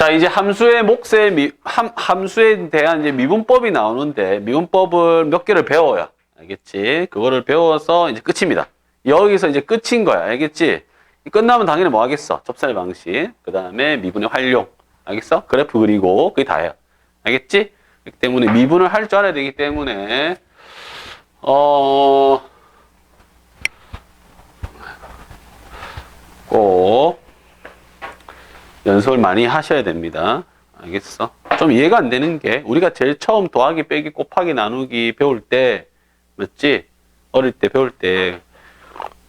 자, 이제 함수의 몫의 미, 함, 함수에 대한 이제 미분법이 나오는데 미분법을 몇 개를 배워요. 알겠지? 그거를 배워서 이제 끝입니다. 여기서 이제 끝인 거야. 알겠지? 끝나면 당연히 뭐 하겠어? 접선의 방식. 그 다음에 미분의 활용. 알겠어? 그래프 그리고 그게 다예요. 알겠지? 그렇기 때문에 미분을 할 줄 알아야 되기 때문에 어, 꼭 연습을 많이 하셔야 됩니다. 알겠어? 좀 이해가 안 되는 게 우리가 제일 처음 더하기, 빼기, 곱하기, 나누기 배울 때 맞지? 어릴 때 배울 때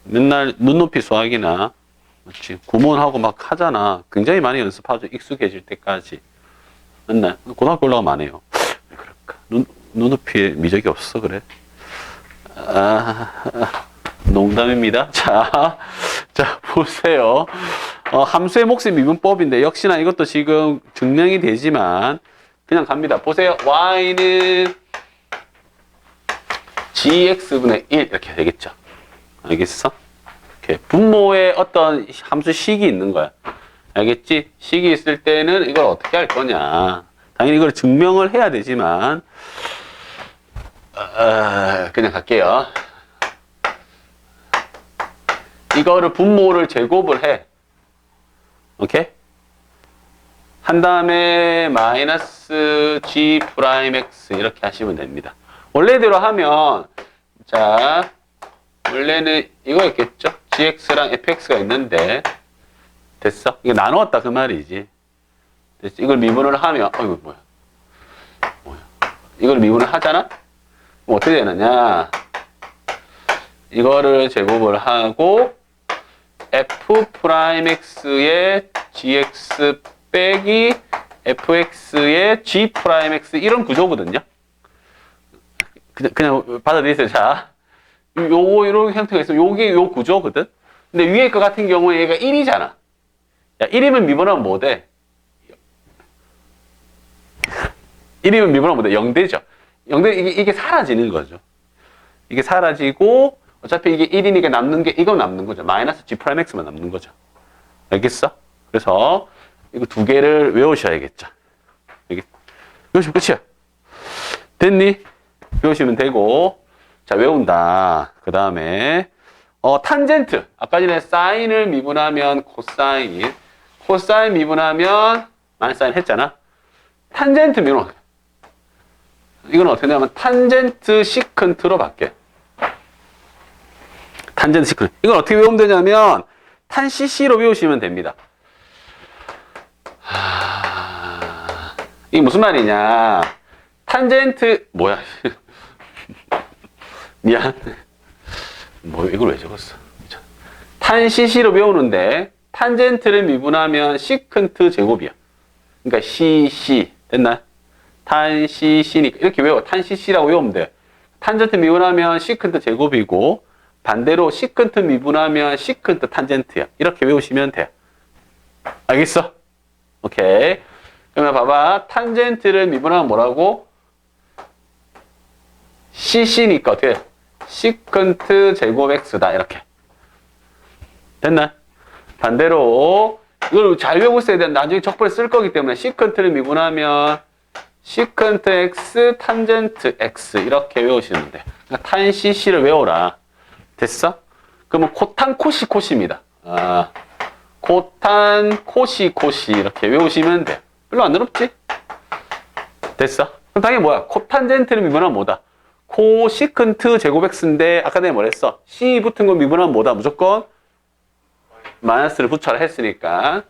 맨날 눈높이 수학이나 맞지? 구문하고 막 하잖아. 굉장히 많이 연습하죠. 익숙해질 때까지. 맨날 고등학교 올라가면 안 해요. 왜 그럴까? 눈, 눈높이에 미적이 없어 그래? 아, 농담입니다. 자, 자, 보세요. 어, 함수의 몫의 미분법인데, 역시나 이것도 지금 증명이 되지만, 그냥 갑니다. 보세요. y는 gx분의 1 이렇게 되겠죠. 알겠어? 이렇게 분모에 어떤 함수 식이 있는 거야. 알겠지? 식이 있을 때는 이걸 어떻게 할 거냐. 당연히 이걸 증명을 해야 되지만, 어, 그냥 갈게요. 이거를 분모를 제곱을 해. 오케이? 한 다음에 마이너스 g 프라임 x 이렇게 하시면 됩니다. 원래대로 하면 자 원래는 이거였겠죠? gx랑 fx가 있는데 됐어? 이거 나누었다 그 말이지. 됐어? 이걸 미분을 하면 어이구 뭐야? 뭐야? 이걸 미분을 하잖아? 그럼 어떻게 되느냐? 이거를 제곱을 하고 f 프라임 x의 gx 빼기 fx의 g 프라임 x 이런 구조거든요. 그냥, 그냥 받아들이세요. 자, 요거 이런 형태가 있으면 요게 요 구조거든. 근데 위에 거 같은 경우에 얘가 1이잖아. 야, 1이면 미분하면 뭐 돼? 1이면 미분하면 뭐 돼? 0 되죠. 0 되 이게, 이게 사라지는 거죠. 이게 사라지고 어차피 이게 1이니까 남는 게 이거 남는 거죠. 마이너스 g 프라임 x만 남는 거죠. 알겠어? 그래서 이거 두 개를 외우셔야겠죠. 알겠? 외우시면 끝이야. 됐니? 외우시면 되고 자 외운다. 그 다음에 어 탄젠트 아까 전에 사인을 미분하면 코사인 코사인 미분하면 마이너스 사인 했잖아. 탄젠트 미분 이건 어떻게 되냐면 탄젠트 시컨트로 바뀌어. 탄젠트 시컨트. 이건 어떻게 외우면 되냐면 탄 cc로 외우시면 됩니다. 하... 이게 무슨 말이냐? 탄젠트 뭐야? 미안. 뭐 이걸 왜 적었어? 탄 cc로 외우는데 탄젠트를 미분하면 시컨트 제곱이야. 그러니까 cc 됐나? 탄 cc니까 이렇게 외워. 탄 cc라고 외우면 돼. 탄젠트 미분하면 시컨트 제곱이고 반대로 시컨트 미분하면 시컨트 탄젠트야. 이렇게 외우시면 돼. 알겠어? 오케이. 그러면 봐봐. 탄젠트를 미분하면 뭐라고? cc니까 어떻게 돼? 시컨트 제곱 x다. 이렇게. 됐나? 반대로 이걸 잘 있어야 돼. 나중에 적분에 쓸 거기 때문에 시컨트를 미분하면 시컨트 x 탄젠트 x 이렇게 외우시면 돼. 그러니까 탄 cc를 외워라. 됐어? 그러면 코탄 코시 코시입니다. 아, 코탄 코시 코시 이렇게 외우시면 돼. 별로 안 어렵지? 됐어? 그럼 당연히 뭐야? 코탄젠트를 미분하면 뭐다? 코시컨트 제곱 x인데 아까 내가 뭐랬어? c 붙은 거 미분하면 뭐다? 무조건 마이너스를 붙여라 했으니까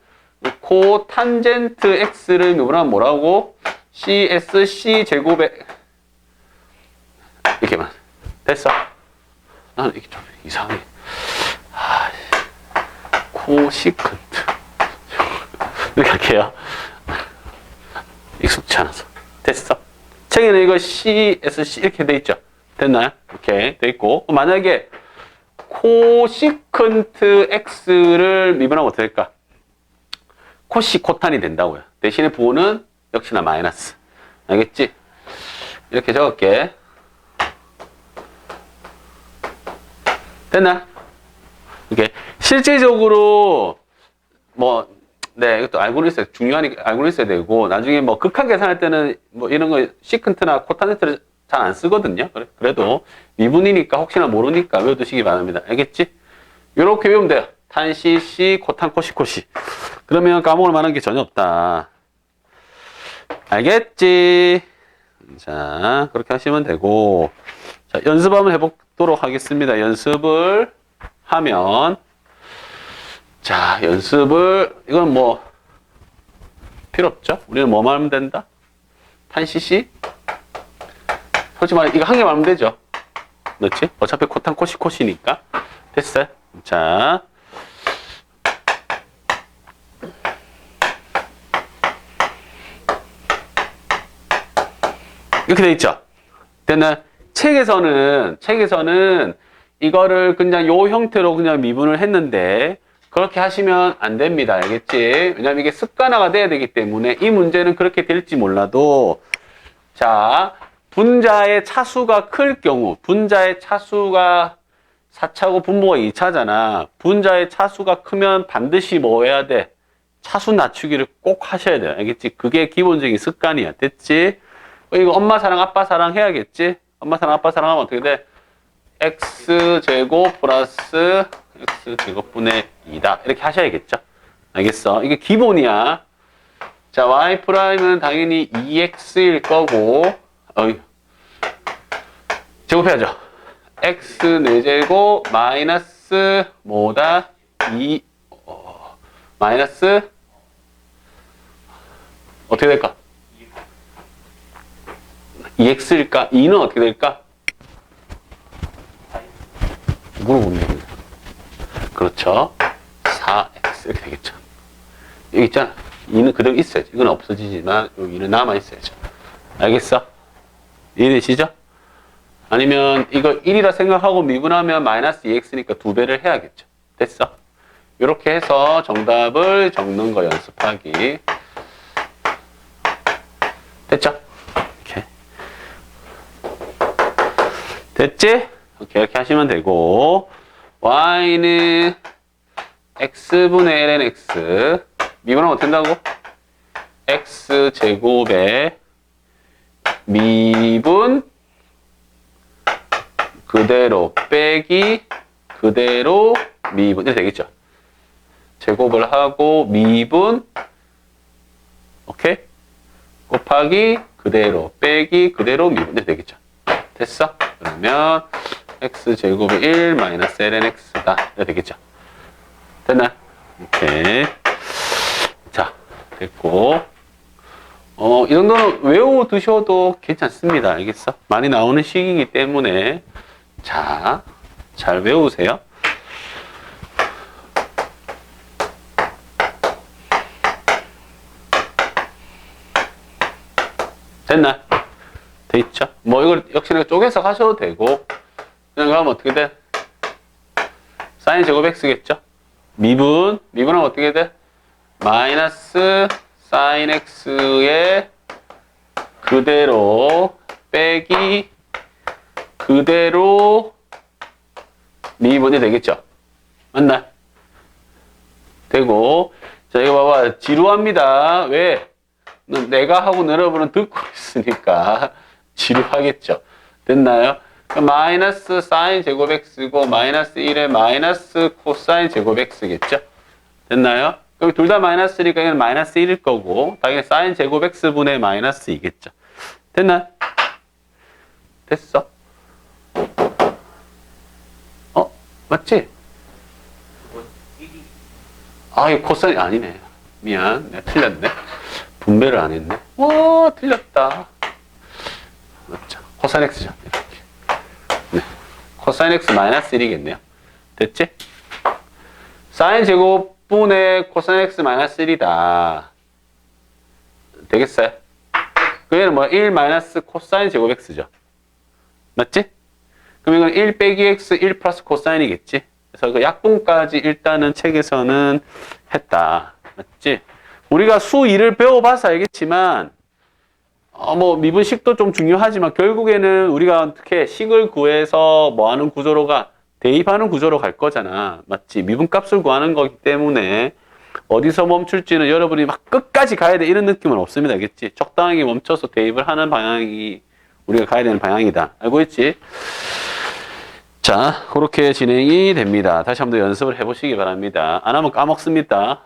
코탄젠트 x를 미분하면 뭐라고? CSC 제곱에 이렇게만 됐어. 나는 이게 좀 이상해. 아, 코시컨트 이렇게 할게요. 익숙치 않아서 됐어. 책에는 이거 CSC 이렇게 돼 있죠. 됐나요? 이렇게 돼 있고 만약에 코시컨트 x를 미분하면 어떻게 될까? 코시 코탄이 된다고요. 대신에 부호는 역시나 마이너스. 알겠지? 이렇게 적을게. 됐나? 이게 실제적으로 뭐 네, 이것도 중요하니까 알고는 있어야 되고, 나중에 뭐 극한 계산할 때는 뭐 이런 거 시컨트나 코탄젠트를 잘 안 쓰거든요. 그래, 그래도 미분이니까 혹시나 모르니까 외워두시기 바랍니다. 알겠지? 요렇게 외우면 돼요. 탄 CC, 코탄 코시 코시. 그러면 까먹을 만한 게 전혀 없다. 알겠지? 자, 그렇게 하시면 되고. 자, 연습 한번 해보도록 하겠습니다. 연습을 하면. 자, 연습을, 이건 뭐, 필요 없죠? 우리는 뭐만 하면 된다? 탄 CC? 솔직히 말해, 이거 한 개만 하면 되죠? 그렇지? 어차피 코탄 코시 코시니까. 됐어요? 자. 이렇게 돼 있죠? 됐나요? 책에서는, 책에서는 이거를 그냥 요 형태로 그냥 미분을 했는데, 그렇게 하시면 안 됩니다. 알겠지? 왜냐면 이게 습관화가 돼야 되기 때문에 이 문제는 그렇게 될지 몰라도, 자, 분자의 차수가 클 경우, 분자의 차수가 4차고 분모가 2차잖아. 분자의 차수가 크면 반드시 뭐 해야 돼? 차수 낮추기를 꼭 하셔야 돼. 알겠지? 그게 기본적인 습관이야. 됐지? 어, 이거 엄마 사랑, 아빠 사랑 해야겠지? 엄마 사랑, 아빠 사랑 하면 어떻게 돼? x제곱 플러스 x제곱분의 2다. 이렇게 하셔야겠죠? 알겠어? 이게 기본이야. 자, y 프라임은 당연히 2x일 거고, 어이, 제곱해야죠. x 4제곱 마이너스 뭐다? 2, 어, 마이너스 어떻게 될까? 2x일까? 2는 어떻게 될까? 물어보면 그렇죠. 4x 이렇게 되겠죠. 여기 있잖아. 2는 그대로 있어야지. 이건 없어지지만 여기 2는 남아 있어야죠. 알겠어? 이해되시죠? 아니면 이거 1이라 생각하고 미분하면 마이너스 2x니까 두 배를 해야겠죠. 됐어? 이렇게 해서 정답을 적는 거 연습하기. 됐죠? 이렇게. 됐지? 오케이, 이렇게 하시면 되고, y는 x분의 ln x. 미분하면 된다고? x 제곱에 미분 그대로 빼기 그대로 미분 이렇게 되겠죠. 제곱을 하고 미분 오케이 곱하기 그대로 빼기 그대로 미분 이렇게 되겠죠. 됐어? 그러면 x 제곱이 1 마이너스 ln x다 이렇게 되겠죠. 됐나? 오케이. 자 됐고 어, 이 정도는 외워두셔도 괜찮습니다. 알겠어? 많이 나오는 식이기 때문에 자, 잘 외우세요. 됐나? 돼 있죠? 뭐 이걸 역시나 쪼개서 가셔도 되고 가면 어떻게 돼? 사인 제곱 x겠죠? 미분 미분하면 어떻게 돼? 마이너스 사인 x의 그대로 빼기 그대로 미분이 되겠죠? 맞나? 되고 자 이거 봐봐 지루합니다. 왜? 내가 하고 여러분은 듣고 있으니까 지루하겠죠. 됐나요? 마이너스 사인 제곱 x고 마이너스 1에 마이너스 코사인 제곱 x겠죠? 됐나요? 여기 둘 다 마이너스니까 이건 마이너스 1일 거고 당연히 사인 제곱 x분의 마이너스 2겠죠. 됐나? 됐어? 어? 맞지? 아, 이거 코사인 아니네. 미안. 내가 틀렸네. 분배를 안 했네. 와, 틀렸다. 맞죠? 코사인 x죠. 코사인 x 마이너스 1이겠네요. 됐지? 사인 제곱분의 코사인 x 마이너스 1이다. 되겠어요? 그게는 뭐 1 마이너스 코사인 제곱 x죠. 맞지? 그럼 이건 1 빼기 x 1 플러스 코사인이겠지? 그래서 그 약분까지 일단은 책에서는 했다. 맞지? 우리가 수 2를 배워봐서 알겠지만, 어, 뭐, 미분식도 좀 중요하지만, 결국에는 우리가 어떻게 식을 구해서 뭐 하는 구조로가 대입하는 구조로 갈 거잖아. 맞지? 미분값을 구하는 거기 때문에, 어디서 멈출지는 여러분이 막 끝까지 가야 돼 이런 느낌은 없습니다. 알겠지? 적당하게 멈춰서 대입을 하는 방향이 우리가 가야 되는 방향이다. 알고 있지? 자, 그렇게 진행이 됩니다. 다시 한번 더 연습을 해보시기 바랍니다. 안 하면 까먹습니다.